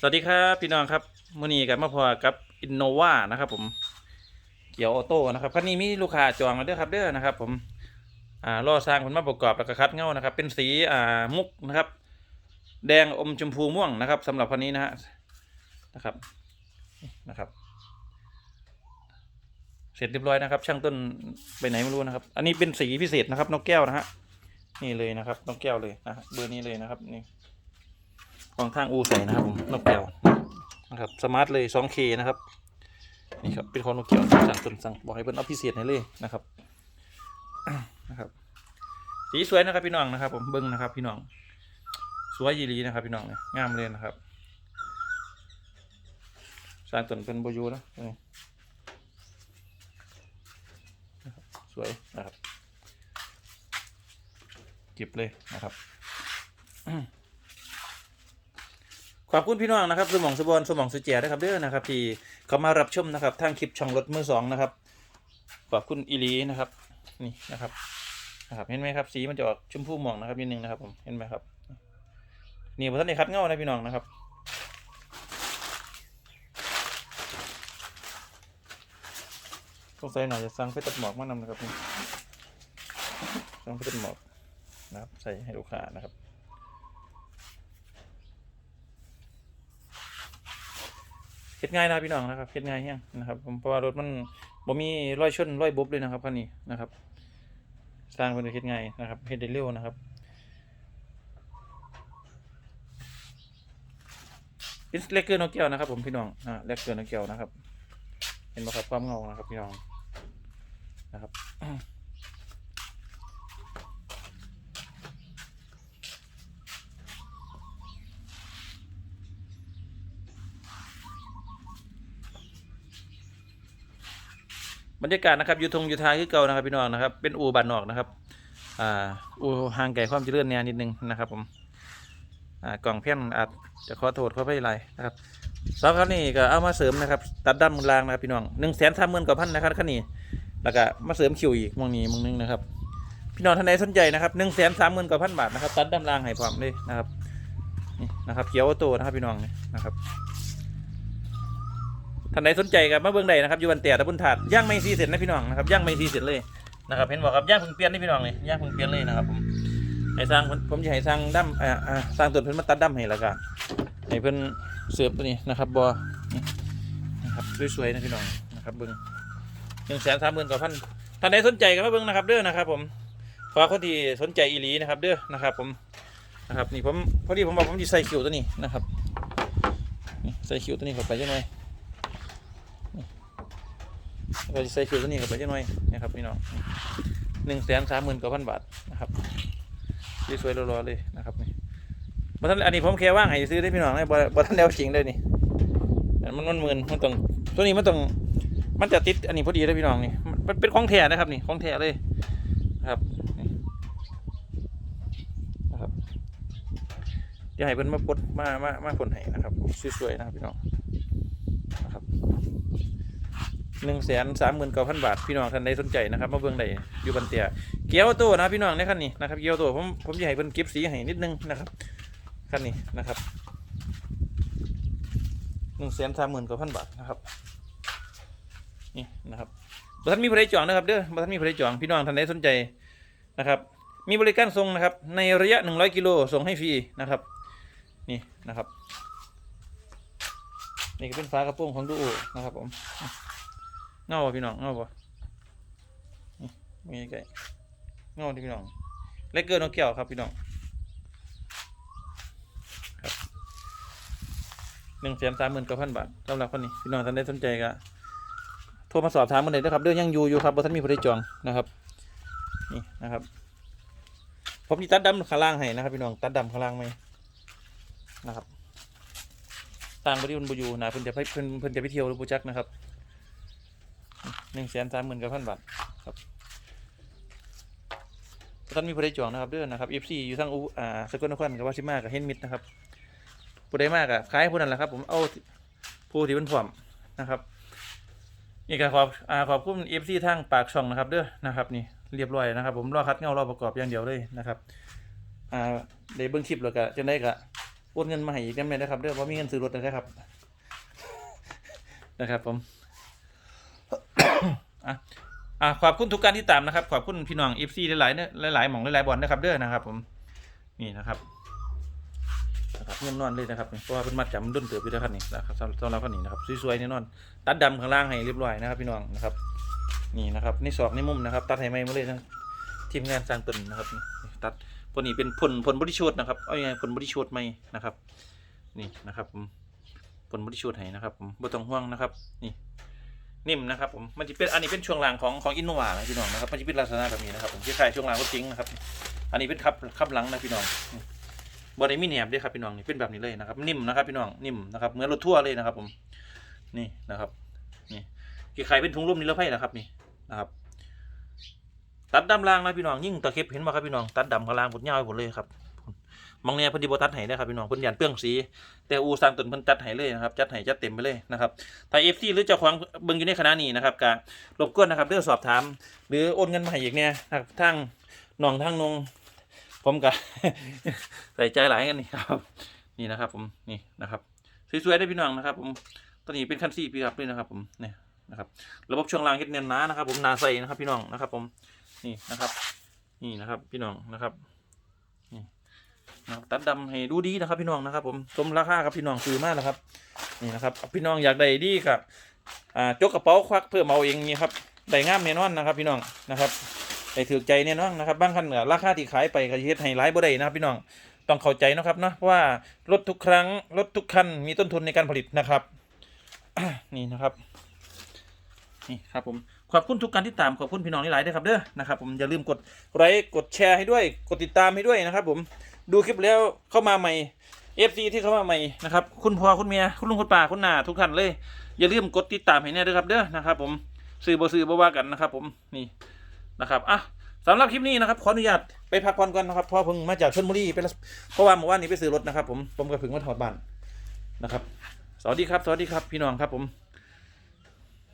สวัสดีครับพี่น้องครับมื่อนี้กับมาพอกับอินโนวานะครับ ผมเกี่ยวออโต้นะครับคันนี้มีลูกค้าจองมาด้วยครับเด้อนะครับ ผมอ่ารอสร้างผลมาประกอบแล้วก็คัดเงานะครับ เป็นสีอ่ามุกนะครับ แดงอมชมพูม่วงนะครับสำหรับคันนี้นะฮะนะครับนะครับ เสร็จเรียบร้อยนะครับ ช่างต้นไปไหนไม่รู้นะครับ อันนี้เป็นสีพิเศษนะครับนกแก้วนะฮะนี่เลยนะครับนกแก้วเลยนะเบอร์นี้เลยนะครับนี่ ของทางอูใส่นะครับผมนกแก้วนะครับสมาร์ทเลย 2K นะครับนี่ครับเป็นของนกแก้วสั่งตนสั่งบอกให้เพิ่นเอาพิเศษให้เลยนะครับนะครับสีสวยนะครับพี่น้องนะครับ ผมเบิ้งนะครับพี่น้องสวยยีรีนะครับพี่น้องเนี่ยงามเลยนะครับสร้างตนเป็นโบยูนะสวยนะครับเก็บเลยนะครับ ขอบคุณพี่น้องนะครับสมองสบอนสมองสุเจียนะครับเด้อนะครับที่เขามารับชมนะครับทางคลิปช่องรถมือสองนะครับขอบคุณอีลีนะครับนี่นะครับนะครับเห็นไหมครับสีมันจะออกชมพูหมองนะครับนิดนึงนะครับผมเห็นไหมครับนี่ผมท่านได้คัดเงานะพี่น้องนะครับสงสัยหน่อยจะสั่งไปตัดหมอกมานำนะครับนี่สั่งไปตัดหมอกนะครับใส่ให้ลูกค้านะครับ เฮ็ดง่ายนะพี่น้องนะครับเฮ็ดง่ายแฮงนะครับผมเพราะว่ารถมันบ่มีรอยชนรอยบุบเลยนะครับคันนี้นะครับ สร้างเป็นเฮ็ดง่ายนะครับเฮ็ดได้เร็วนะครับเป็นเล็กเกินนกแก้วนะครับ ผมพี่น้องอ่าเล็กเกินนกแก้วนะครับ เห็นไหมครับความเงานะครับพี่น้องนะครับ บรรยากาศนะครับอยู่ทงอยู่ทายคือเก่านะครับพี่น้องนะครับ เป็นอูบานนอกนะครับอ่าอูห่างไกลความเจริญเนี่ยนิดนึงนะครับผมอ่ากล่องเพี้ยนอาจจะขอโทษขอไปไรนะครับสองคันนี้ก็เอามาเสริมนะครับ ตัดด้านมือรางนะครับพี่น้องหนึ่งแสนสามหมื่นกว่าพันนะครับคันนี้แล้วก็มาเสริมคิวอีกมองนี้มองนึงนะครับพี่น้องท่านใดสนใจนะครับหนึ่งแสนสามหมื่นกว่าพันบาทนะครับตัดด้านรางให้พร้อมเลยนะครับนี่นะครับเกียวออโตนะครับพี่น้องนะครับ ท่านใดสนใจกับมาเบื้องใดนะครับอยู่บันเตียตะบุญถาดย่างไม่ซีเสร็จนะพี่น้องนะครับย่างไม่ซีเสร็จเลยนะครับเห็นบอกครับย่างพิ่งเปลี่ยนนี่พี่น้องเลยย่างพิ่งเปลี่ยนเลยนะครับผมให้สร้างผมจะให้สร้างดั้มอ่าอ่าสร้างตัวเพิ่นมาตัดดั้มให้และกันให้เพิ่นเสือบตัวนี้นะครับบอนี่นะครับสวยๆนะพี่น้องนะครับเบิ้งหนึ่งแสนสามหมื่นกว่าพันท่านใดสนใจก็มาเบิ้งนะครับเด้อนะครับผมฝากคนที่สนใจอีหลีนะครับเด้อนะครับผมนะครับนี่ผมพอดีผมบอกผมจะใส่คิวตัวนี้นะครับใส่คิวตัวนี้เข้าไปยังไง เราจะใส่ฟิวตัวนี้เข้าไปจังหน่อยนะครับพี่น้องหนึ่งแสนสามหมื่นกว่าพันบาทนะครับสวยๆรอๆเลยนะครับนี่บท่านอันนี้ผมแค่ว่างให้ซื้อได้พี่น้องนะบ่บ่ท่านแล้วจริงเลยนี่มันมันหมื่นมันต้องตัวนี้มันต้องมันจะติดอันนี้พอดีเลยพี่น้องนี่มันมันเป็นของแท้นะครับนี่ของแท้เลยนะครับนี่นะครับเดี๋ยวให้เพิ่นมาปลดมามามาผลให้นะครับสวยๆนะครับพี่น้องนะครับ หนึ่งแสนสามหมื่นเก้าพันบาท พี่น้องท่านใดสนใจนะครับมาเบิ่งได้อยู่บันเตียเกียวโตนะพี่น้องในคันนี้นะครับเกียวโตผมผมจะให้เพิ่นเก็บสีให้นิดนึงนะครับคันนี้นะครับหนึ่งแสนสามหมื่นเก้าพันบาทนะครับนี่นะครับบัท่านมีบริจองนะครับเด้อบัท่านมีบริจองพี่น้องท่านใดสนใจนะครับ มีบริการส่งนะครับ ในระยะหนึ่งร้อยกิโลส่งให้ฟรีนะครับ นี่นะครับนี่ก็เป็นฝากระโปรงของดูนะครับผม เงาบ่พี่น้องเงาบ่นี่มีไก่เงาดิพี่น้องเล็กเกินนกแก้วครับพี่น้องครับหนึ่งแสนสามหมื่นเก้าพันบาทสำหรับคนนี้พี่น้องท่านใดสนใจก็โทรมาสอบถามมาเลยนะครับเรื่องยังอยู่อยู่ครับบ่ท่านมีผู้ใดจองนะครับนี่นะครับผมจะตัดดำข้างล่างให้นะครับพี่น้องตัดดำข้างล่างไหมนะครับต่างบริวารบุยูนะเพิ่นจะเพิ่นเพิ่นจะไปเที่ยวหรือบูจักนะครับ หนึ่งแสนสามหมื่นกับพันบาทครับท่านมีผู้ใดจองนะครับเด้อนะครับ FC อยู่ทั้งอูอ่าสกลนครกับวาชิมากับเฮนมิดนะครับผู้ใดมากอะขายให้ผู้นั้นแหละครับ ผมเอาผู้ที่เป็นผอมนะครับนี่ก็ขอบอ่าขอบคุณ FC ทางปากช่องนะครับเด้อนะครับนี่เรียบร้อยนะครับ ผมรอคัดเงารอประกอบอย่างเดียวเลยนะครับอ่าได้เบิ้งคลิปแล้วก็จะได้ก็โอนเงินมาให้อีกได้ไหมนะครับเด้อเพราะมีเงินซื้อรถนะครับนะครับผม อะอะขอบคุณทุกการที่ตามนะครับ ขอบคุณพี่น้องเอฟซีหลายๆเนี่ยหลายๆหม่องหลายๆบอลนะครับเด้อนะครับ ผมนี่นะครับนะครับเงินนอนเลยนะครับเพราะว่าเป็นมัดจำดุนเติบอยู่นะครับนี่นะครับสำหรับคนนี้นะครับสวยๆแน่นอน ตัดดำข้างล่างให้เรียบร้อยนะครับพี่น้องนะครับ นี่นะครับนี่ศอกนี่มุมนะครับ ตัดให้ไม่มาเลยนะทีมงานสร้างตนนะครับตัดพวกนี้เป็นผลผลบริชดนะครับเอาอย่างไงผลบริชดไหมนะครับ นี่นะครับผมผลบริชดให้นะครับผมบ่ต้องห่วงนะครับ นี่ นิ่มนะครับผมมันจะเป็นอันนี้เป็นช่วงล่างของของอินโนวานะพี่น้องนะครับมันจะเป็นลักษณะแบบนี้นะครับผมคล้ายๆช่วงล่างรถจริงนะครับ อันนี้เป็นคับคับหลังนะพี่น้องบอดี้มีแหนบด้วยครับพี่น้องนี่เป็นแบบนี้เลยนะครับ นิ่มนะครับพี่น้องนิ่มนะครับเหมือนรถทั่วร์เลยนะครับ ผมนี่นะครับนี่กี่ไข่เป็นถุงลมนิรภัยนะครับนี่นะครับ ตัดดำล่างนะพี่น้องยิ่งตะเข็บเห็นไหมครับพี่น้องตัดดำข้างล่างหมดยาวไปหมดเลยครับ มองเนี่ยพิ่นดีบตัดให้นะครับพี่น้องเพิ่นยันเปื้องสี แต่อูซางตุนเพิ่นจัดให้เลยนะครับจัดให้จัดเต็มไปเลยนะครับถ้าเอฟซีหรือเจ้าของเบิ่งอยู่ในคณะนี้นะครับก็รบกวนนะครับเรื่องสอบถาม หรือโอนเงินมาให้อีกเนี่ยนะครับทางน้องทางนงผมก็ใส่ใจหลายกันนี่ครับ นี่นะครับ ผมนี่นะครับสวยๆได้พี่น้องนะครับ ผมตอนนี้เป็นคันซี่พี่ครับเลยนะครับ ผมเนี่ยนะครับระบบช่วงล่างเฮ็ดเนียนหนานะครับ ผมนาใส่นะครับ พี่น้องนะครับ ผมนี่นะครับ นี่นะครับ พี่น้องนะครับนี่นะครับ ตัดดำให้ดูดีนะครับ พี่น้องนะครับ ผมสมราคาครับพี่น้องซื้อมากนะครับ นี่นะครับพี่น้องอยากได้ดีกับอ่าจกกระเป๋าควักเพิ่มเอาเองนี่ครับได้งามแน่นอนนะครับ พี่น้องนะครับได้ถือใจแน่นอนนะครับบางคันเหนือราคาที่ขายไปก็เฮ็ดให้หลายบ่ได้นะครับ พี่น้องต้องเข้าใจนะครับเนะเพราะว่ารถทุกครั้งรถทุกคันมีต้นทุนในการผลิตนะครับนี่นะครับนี่ครับผมขอบคุณทุกการที่ตามขอบคุณพี่น้องหลายๆด้วยครับเด้อนะครับ ผมอย่าลืมกดไลค์กดแชร์ให้ด้วย กดติดตามให้ด้วยนะครับ ผม ดูคลิปแล้วเข้ามาใหม่เอฟซีที่เข้ามาใหม่นะครับ คุณพ่อคุณเมียคุณลุงคุณป้าคุณนาทุกท่านเลย อย่าลืมกดติดตามให้แน่ด้วยครับเด้อนะครับผมซื้อบ่ซื้อบ่ว่ากันนะครับ ผมนี่นะครับอะสำหรับคลิปนี้นะครับขออนุญาตไปพักผ่อนก่อนนะครับเพราะเพิ่งมาจากชลบุรีไปเพราะว่าเมื่อวานนี้ไปซื้อรถนะครับ ผมผมก็เพิ่งมาถอดบ้านนะครับ สวัสดีครับ สวัสดีครับพี่น้องครับผม